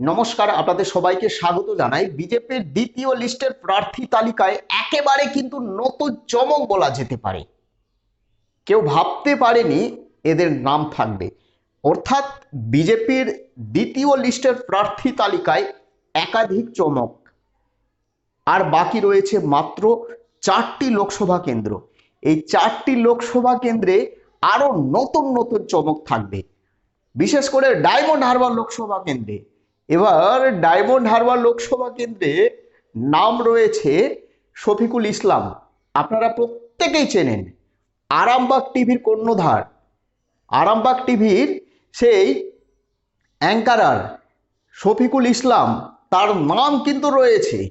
নমস্কার, আপনাদের সবাইকে স্বাগত জানাই। বিজেপির দ্বিতীয় লিস্টের প্রার্থী তালিকায় একেবারে কিন্তু নতুন চমক বলা যেতে পারে। কেউ ভাবতে পারেনি এদের নাম থাকবে। অর্থাৎ বিজেপির দ্বিতীয় লিস্টের প্রার্থী তালিকায় একাধিক চমক। আর বাকি রয়েছে মাত্র চারটি লোকসভা কেন্দ্র। এই চারটি লোকসভা কেন্দ্রে আরও নতুন নতুন চমক থাকবে। বিশেষ করে ডায়মন্ড হারবার লোকসভা কেন্দ্রে। এবার ডায়মন্ড হারবার লোকসভা কেন্দ্রে নাম রয়েছে শফিকুল ইসলাম। আপনারা প্রত্যেকেই চেনেন। আরামবাগ টিভির কর্ণধার। আরামবাগ টিভির সেই অ্যাঙ্কারার শফিকুল ইসলাম, তার নাম কিন্তু রয়েছে।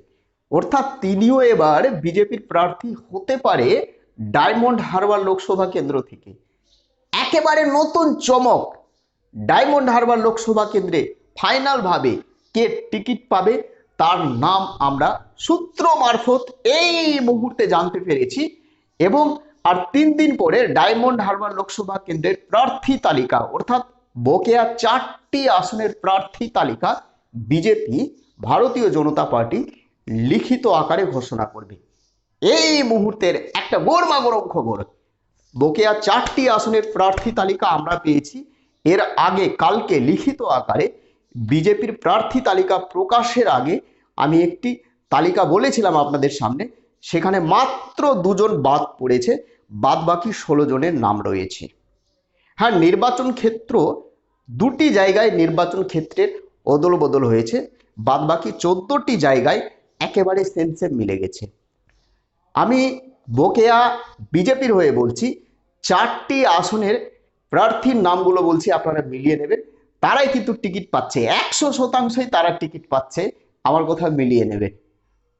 অর্থাৎ তিনিও এবার বিজেপির প্রার্থী হতে পারে ডায়মন্ড হারবার লোকসভা কেন্দ্র থেকে। একেবারে নতুন চমক ডায়মন্ড হারবার লোকসভা কেন্দ্রে ফাইনাল ভাবে কে টিকিট পাবে, তার নাম আমরা সূত্র মারফত এই মুহূর্তে জানতে পেরেছি এবং আর তিন দিন পরে ডায়মন্ড হারবার লোকসভা কেন্দ্রের প্রার্থী তালিকা, অর্থাৎ বকেয়া চারটি আসনের প্রার্থী তালিকা বিজেপি, ভারতীয় জনতা পার্টি লিখিত আকারে ঘোষণা করবে। এই মুহূর্তের একটা গরমা গরম খবর, বকেয়া চারটি আসনের প্রার্থী তালিকা আমরা পেয়েছি। এর আগে কালকে লিখিত আকারে বিজেপির প্রার্থী তালিকা প্রকাশের আগে আমি একটি তালিকা বলেছিলাম আপনাদের সামনে, সেখানে মাত্র দুজন বাদ পড়েছে বাদ বাকি ষোলো জনের নাম রয়েছে। হ্যাঁ নির্বাচন ক্ষেত্র দুটি জায়গায় নির্বাচন ক্ষেত্রের অদল বদল হয়েছে বাদ বাকি চোদ্দটি জায়গায় একেবারে সেন্সে মিলে গেছে। আমি বকেয়া বিজেপির হয়ে বলছি, চারটি আসনের প্রার্থীর নামগুলো বলছি, আপনারা মিলিয়ে নেবেন। তারাই কিন্তু টিকিট পাচ্ছে। একশো শতাংশই তারা টিকিট পাচ্ছে। আমার কথা মিলিয়ে নেবে।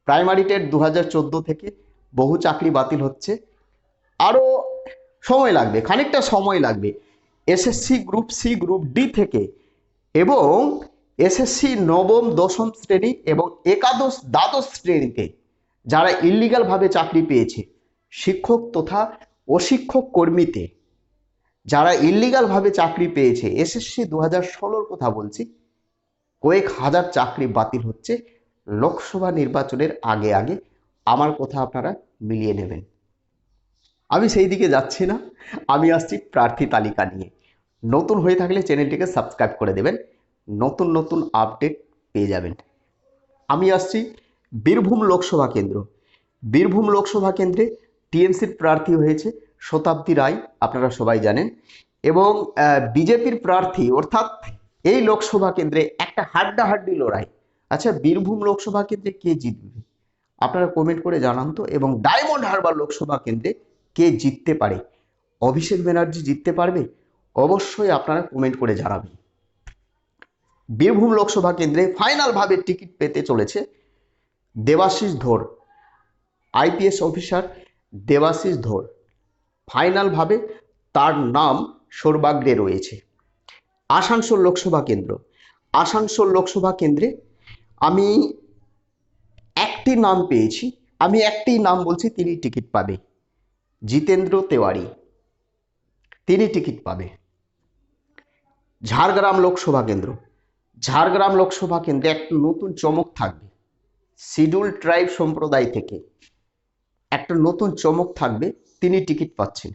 প্রাইমারি টেট দু হাজার চোদ্দ থেকে বহু চাকরি বাতিল হচ্ছে। আরও সময় লাগবে, খানিকটা সময় লাগবে। SSC group C, group D থেকে এবং এসএসসি নবম, দশম শ্রেণি এবং একাদশ, দ্বাদশ শ্রেণীতে যারা ইলিগালভাবে চাকরি পেয়েছে, শিক্ষক তথা অশিক্ষক কর্মীতে যারা ইলিগালভাবে চাকরি পেয়েছে এসএসসি দু হাজার ষোলোর কথা বলছি, কয়েক হাজার চাকরি বাতিল হচ্ছে লোকসভা নির্বাচনের আগে আগে। আমার কথা আপনারা মিলিয়ে নেবেন। আমি সেই দিকে যাচ্ছি না, আমি আসছি প্রার্থী তালিকা নিয়ে। নতুন হয়ে থাকলে চ্যানেলটিকে সাবস্ক্রাইব করে দেবেন, নতুন নতুন আপডেট পেয়ে যাবেন। আমি আসছি বীরভূম লোকসভা কেন্দ্র। বীরভূম লোকসভা কেন্দ্রে টিএমসির প্রার্থী হয়েছে শতাব্দী রায়, আপনারা সবাই জানেন, এবং বিজেপির প্রার্থী, অর্থাৎ এই লোকসভা কেন্দ্রে একটা হাড্ডাহাড্ডি লড়াই। আচ্ছা বীরভূম লোকসভা কেন্দ্রে কে জিতবে? আপনারা কমেন্ট করে জানান তো, এবং ডায়মন্ড হারবার লোকসভা কেন্দ্রে কে জিততে পারে? অভিষেক ব্যানার্জি জিততে পারবে? অবশ্যই আপনারা কমেন্ট করে জানাবেন। বীরভূম লোকসভা কেন্দ্রে ফাইনালভাবে টিকিট পেতে চলেছে দেবাশিস ধর। আইপিএস অফিসার দেবাশিস ধর। ফাইনালভাবে তার নাম সর্বাগ্রে রয়েছে। আসানসোল লোকসভা কেন্দ্র। আসানসোল লোকসভা কেন্দ্রে আমি একটি নাম পেয়েছি। আমি একটি নাম বলছি, তিনি টিকিট পাবে। জিতেন্দ্র তেওয়ারি। তিনি টিকিট পাবে। ঝাড়গ্রাম লোকসভা কেন্দ্র। ঝাড়গ্রাম লোকসভা কেন্দ্রে একটা নতুন চমক থাকবে। শিডিউল ট্রাইব সম্প্রদায় থেকে। একটা নতুন চমক থাকবে, তিনি টিকিট পাচ্ছেন।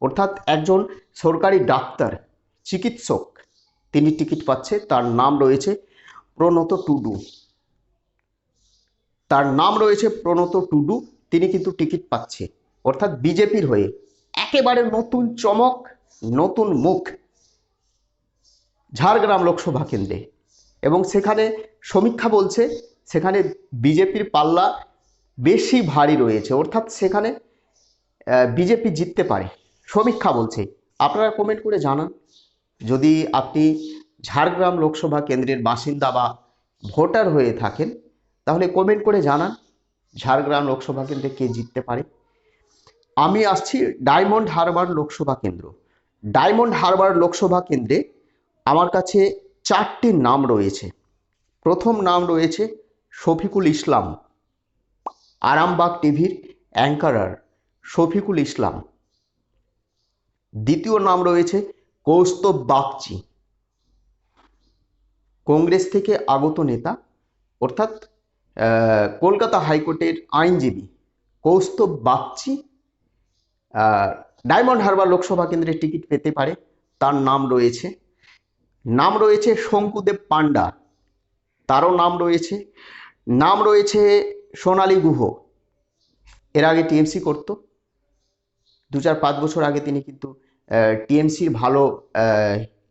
অর্থাৎ একজন সরকারি ডাক্তার, চিকিৎসক, তিনি টিকিট পাচ্ছে, তার নাম রয়েছে প্রণত টুডু। তার নাম রয়েছে প্রণত টুডু, তিনি কিন্তু টিকিট পাচ্ছে। অর্থাৎ বিজেপির হয়ে একেবারে নতুন চমক, নতুন মুখ ঝাড়গ্রাম লোকসভা কেন্দ্রে। এবং সেখানে সমীক্ষা বলছে, সেখানে বিজেপির পাল্লা বেশি ভারী রয়েছে। অর্থাৎ সেখানে বিজেপি জিততে পারে। সমীক্ষা বলছে। আপনারা কমেন্ট করে জানান। যদি আপনি ঝাড়গ্রাম লোকসভা কেন্দ্রের বাসিন্দা বা ভোটার হয়ে থাকেন, তাহলে কমেন্ট করে জানান ঝাড়গ্রাম লোকসভা কেন্দ্রে কে জিততে পারে। আমি আসছি ডায়মন্ড হারবার লোকসভা কেন্দ্র। ডায়মন্ড হারবার লোকসভা কেন্দ্রে আমার কাছে চারটি নাম রয়েছে। প্রথম নাম রয়েছে শফিকুল ইসলাম। আরামবাগ টিভির অ্যাঙ্কারার শফিকুল ইসলাম। দ্বিতীয় নাম রয়েছে কৌস্তব বাগচি। কংগ্রেস থেকে আগত নেতা, অর্থাৎ কলকাতা হাইকোর্টের আইনজীবী কৌস্তব বাগচি ডায়মন্ড হারবার লোকসভা কেন্দ্রের টিকিট পেতে পারে, তার নাম রয়েছে। নাম রয়েছে শঙ্কুদেব পান্ডা তারও নাম রয়েছে। নাম রয়েছে সোনালী গুহ। এর আগে টিএমসি করতো। দু চার পাঁচ বছর আগে তিনি কিন্তু টিএমসির ভালো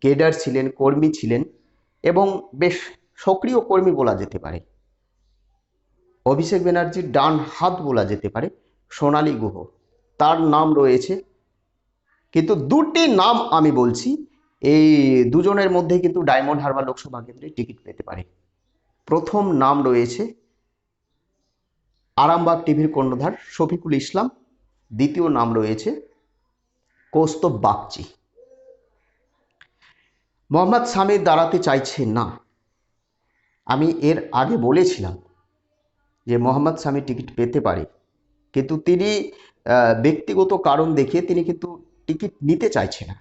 কেডার ছিলেন, কর্মী ছিলেন এবং বেশ সক্রিয় কর্মী বলা যেতে পারে। অভিষেক ব্যানার্জির ডান হাত বলা যেতে পারে সোনালী গুহ। তার নাম রয়েছে, কিন্তু দুটি নাম আমি বলছি, এই দুজনের মধ্যে কিন্তু ডায়মন্ড হারবার লোকসভা কেন্দ্রে টিকিট পেতে পারে। প্রথম নাম রয়েছে আরামবাগ টিভির কর্ণধার শফিকুল ইসলাম, দ্বিতীয় নাম রয়েছে কৌস্তব বাগচি। মোহাম্মদ স্বামী দাঁড়াতে চাইছে না। আমি এর আগে বলেছিলাম যে মোহাম্মদ স্বামী টিকিট পেতে পারে, কিন্তু তিনি ব্যক্তিগত কারণ দেখিয়ে তিনি কিন্তু টিকিট নিতে চাইছে না।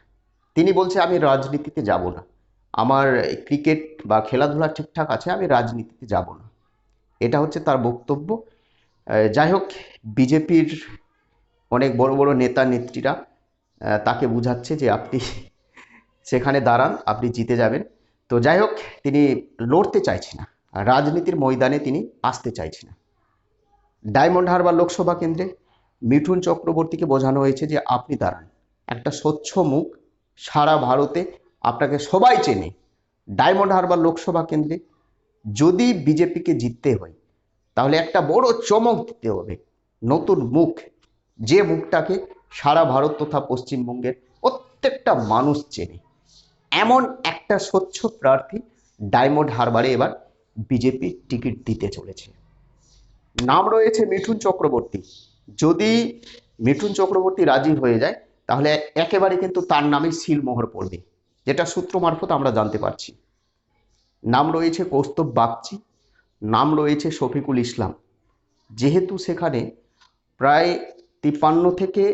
তিনি বলছে, আমি রাজনীতিতে যাব না। আমার ক্রিকেট বা খেলাধুলা ঠিকঠাক আছে, আমি রাজনীতিতে যাব না। এটা হচ্ছে তার বক্তব্য। যাই হোক, বিজেপির অনেক বড় বড় নেতা নেত্রীরা তাকে বুঝাচ্ছে যে আপনি সেখানে দাঁড়ান, আপনি জিতে যাবেন। তো যাই হোক, তিনি লড়তে চাইছে না। রাজনীতির ময়দানে তিনি আসতে চাইছে না। ডায়মন্ড হারবার লোকসভা কেন্দ্রে মিঠুন চক্রবর্তীকে বোঝানো হয়েছে যে আপনি দাঁড়ান। একটা স্বচ্ছ মুখ, সারা ভারতে আপনাকে সবাই চেনে। ডায়মন্ড হারবার লোকসভা কেন্দ্রে যদি বিজেপিকে জিততে হয় তাহলে একটা বড় চমক দিতে হবে। নতুন মুখ, যে মুখটাকে সারা ভারত তথা পশ্চিমবঙ্গের প্রত্যেকটা মানুষ চেনে। এমন একটা স্বচ্ছ প্রার্থী ডায়মন্ড হারবারে এবার বিজেপি টিকিট দিতে চলেছে। নাম রয়েছে মিঠুন চক্রবর্তী। যদি মিঠুন চক্রবর্তী রাজি হয়ে যায়, তাহলে একেবারে কিন্তু তার নামে সিলমোহর পড়বে, যেটা সূত্র মারফত আমরা জানতে পারছি। নাম রয়েছে কৌস্তব বাগচি। নাম রয়েছে শফিকুল ইসলাম। যেহেতু সেখানে প্রায় তিপ্পান্ন থেকে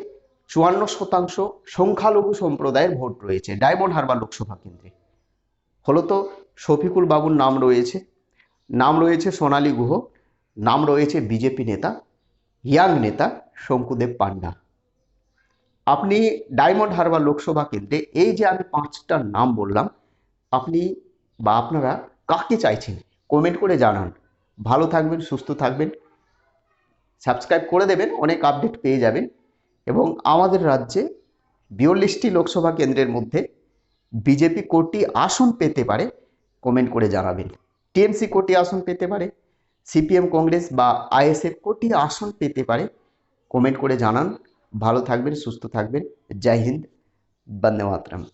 চুয়ান্ন শতাংশ সংখ্যালঘু সম্প্রদায়ের ভোট রয়েছে, ডায়মন্ড হারবার লোকসভা কেন্দ্রে। ফলত শফিকুল বাবুর নাম রয়েছে নাম রয়েছে সোনালী গুহ, নাম রয়েছে বিজেপি নেতা, ইয়াং নেতা শঙ্কুদেব পান্ডা। আপনি ডায়মন্ড হারবার লোকসভা কেন্দ্রে এই যে আমি পাঁচটা নাম বললাম, আপনি বা আপনারা কাকে চাইছেন? কমেন্ট করে জানান। ভালো থাকবেন, সুস্থ থাকবেন। সাবস্ক্রাইব করে দেবেন, অনেক আপডেট পেয়ে যাবেন। এবং আমাদের রাজ্যে বিয়াল্লিশটি লোকসভা কেন্দ্রের মধ্যে বিজেপি কোটি আসন পেতে পারে কমেন্ট করে জানাবেন। টিএমসি কোটি আসন পেতে পারে, সিপিএম কংগ্রেস বা আইএসএফ কোটি আসন পেতে পারে কমেন্ট করে জানান। ভালো থাকবেন, সুস্থ থাকবেন। জয় হিন্দ, বন্দে মাতরম।